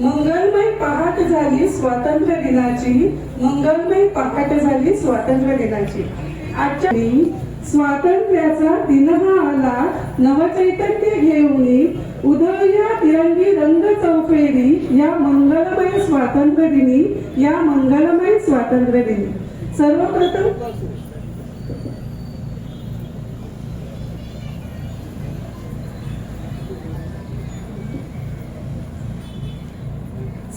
मंगलमय पहाट झाली स्वातंत्र्य दिनाची. मंगलमय पहाट झाली स्वातंत्र्य दिनाची. आजच्या स्वातंत्र्याचा दिन हा आला नवचैतन्य घेऊन उदया तिरंगी रंग चौफेरी या मंगलमय स्वातंत्र्य दिनी या मंगलमय स्वातंत्र्य दिनी. सर्वप्रथम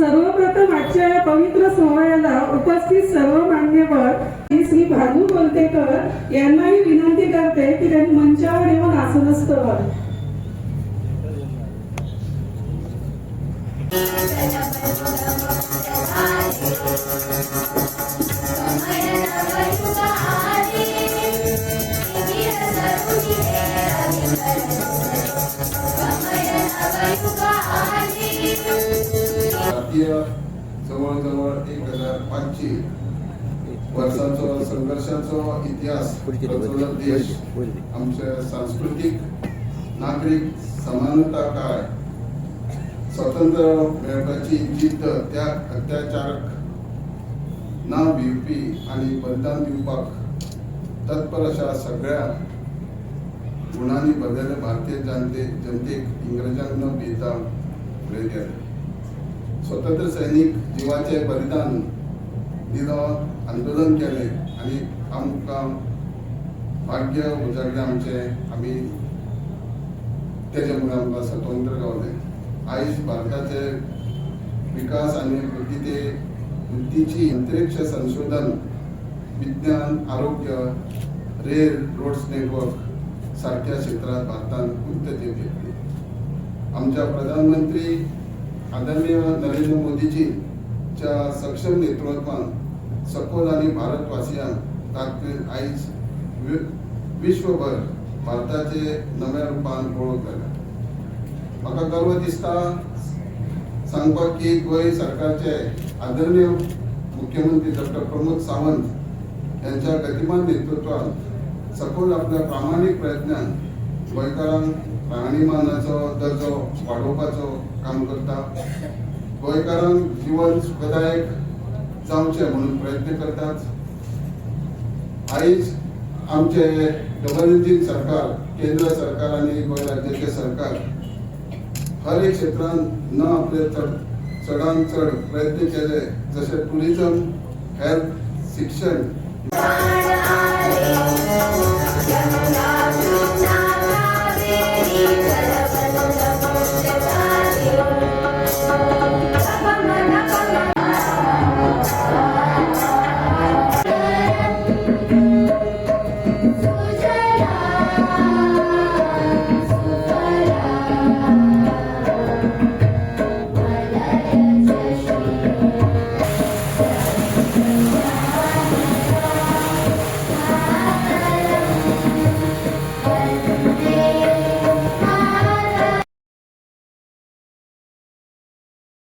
सर्वप्रथम आजच्या या पवित्र सोहळ्याला उपस्थित सर्व मान्यवर श्री भानू बोलतेकर यांनाही विनंती करते की त्यांनी मंचावर येऊन आसनस्थ व्हावे भारतीय जवळजवळ एक हजार पाचशे वर्षांचो संघर्षाचो इतिहास देश आमचे सांस्कृतिक नागरीक समानता काय? स्वतंत्र मेळपाची जिद्द त्या अत्याचारक ना भिवपी आनी बलिदान दिवपाक तत्पर अशा सगळ्या गुणांनी भरलेले भारतीय जनते जनतेक इंग्रजांक न भिता फुडें गेले स्वतंत्र सैनीक जिवाचे बलिदान दिलो आंदोलन केले आणि आमकां भाग्य उजाडले आमचे. आमी तेजे मुळे आमकां स्वतंत्र गावले. आयज भारताचे विकास आनी बुद्धी बुद्धीची अंतरिक्ष संशोधन विज्ञान आरोग्य रेल रोड्स नेटवर्क सारख्या क्षेत्रात भारतान उन्नती घेतली. आमच्या प्रधानमंत्री आदरणीय नरेंद्र मोदीजीच्या सक्षम नेतृत्वान सखोल आणि भारतवासियांक ताकद आयज विश्वभर भारताचे नव्या रुपान पळोवंक जाल्या म्हाका गर्व दिसता सांगपाक की गोंय सरकारचे आदरणीय मुख्यमंत्री डॉक्टर प्रमोद सावंत यांच्या गतिमान नेतृत्वात सखोल आपल्या प्रामाणिक प्रयत्नान गोंयकारांक राहणीमानाचो दर्जो वाडोवपाचो काम करता. गोंयकारांक जीवन सुखदायक जावचें म्हणून प्रयत्न करतात. आयज आमचे डबल इंजीन सरकार केंद्र सरकार आणि गोंय राज्याचे सरकार हर एक क्षेत्रांत न आपले चड चडांत चड प्रयत्न केले जसे टुरिझम हेल्थ शिक्षण.